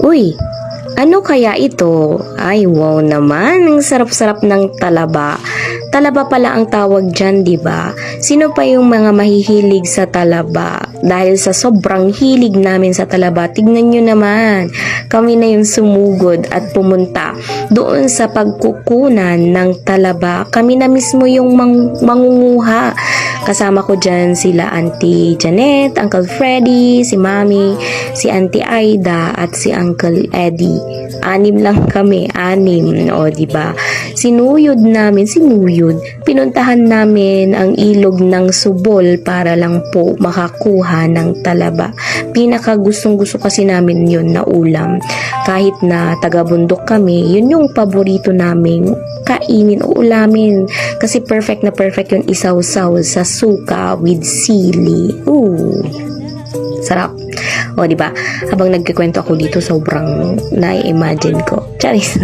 Uy, ano kaya ito? Ay, wow naman. Ang sarap-sarap ng talaba. Talaba pala ang tawag dyan, di ba? Sino pa yung mga mahihilig sa talaba? Dahil sa sobrang hilig namin sa talaba, tignan nyo naman. Kami na yung sumugod at pumunta doon sa pagkukunan ng talaba. Kami na mismo yung mang- mangunguha. Kasama ko dyan sila Auntie Janet, Uncle Freddy, si Mami, si Auntie Aida, at si Uncle Eddie. Anim lang kami, anim, o ba? Sinuyod namin, sinuyod. Pinuntahan namin ang ilog ng Subol para lang po makakuha ng talaba. Pinaka gustong gusto kasi namin yun na ulam. Kahit na taga-bundok kami, yun yung paborito naming kainin o ulamin. Kasi perfect na perfect yung isaw-saw sa suka with sili. Ooh. Sarap. O, di ba? Habang nagkikwento ako dito, sobrang na-imagine ko. Charis.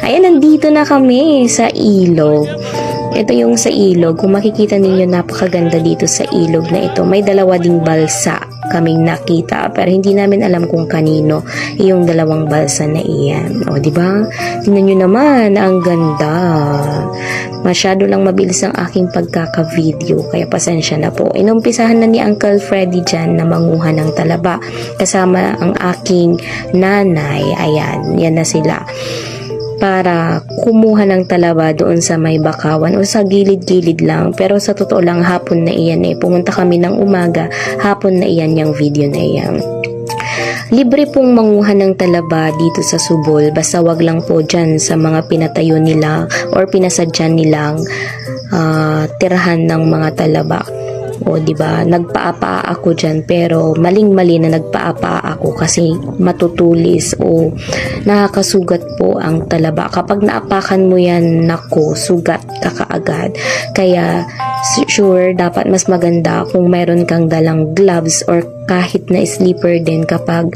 Ayan, nandito na kami sa ilog. Ito yung sa ilog. Kung makikita ninyo, napakaganda dito sa ilog na ito. May dalawa ding balsa kaming nakita. Pero hindi namin alam kung kanino yung dalawang balsa na iyan. O, di ba? Tingnan nyo naman, ang ganda. Masyado lang mabilis ang aking pagkaka-video, kaya pasensya na po. Inumpisahan na ni Uncle Freddy dyan na manguha ng talaba. Kasama ang aking nanay. Ayan, yan na sila para kumuha ng talaba doon sa may bakawan o sa gilid-gilid lang. Pero sa totoo lang, hapon na iyan eh. Pumunta kami ng umaga, hapon na iyan yung video na iyan. Libre pong manguha ng talaba dito sa Subol, basta wag lang po dyan sa mga pinatayo nila or pinasadyan nilang ah, tirahan ng mga talaba. O, di ba? Nagpaapa ako dyan, pero maling-mali na nagpaapa ako kasi matutulis o nakakasugat po ang talaba. Kapag naapakan mo yan, nako, sugat ka kaagad. Kaya, sure, dapat mas maganda kung mayroon kang dalang gloves or kahit na slipper din kapag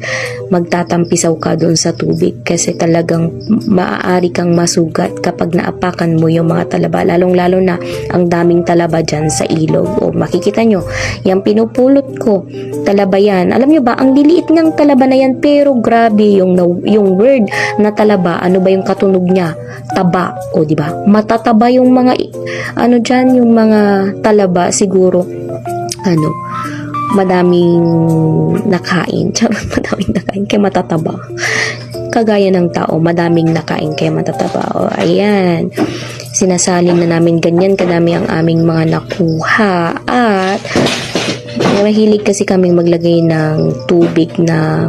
magtatampisaw ka doon sa tubig. Kasi talagang maaari kang masugat kapag naapakan mo yung mga talaba. Lalong lalo na ang daming talaba dyan sa ilog. O makikita nyo yung pinupulot ko talaba yan alam nyo ba ang liliit ng talaba na yan pero grabe yung, yung word na talaba ano ba yung katunog niya taba o di ba matataba yung mga ano dyan yung mga talaba siguro ano madaming nakain. Charot, madaming nakain kaya matataba. Kagaya ng tao, madaming nakain kaya matataba. O, ayan. Sinasalin na namin ganyan kadami ang aming mga nakuha. At mahilig kasi kaming maglagay ng tubig na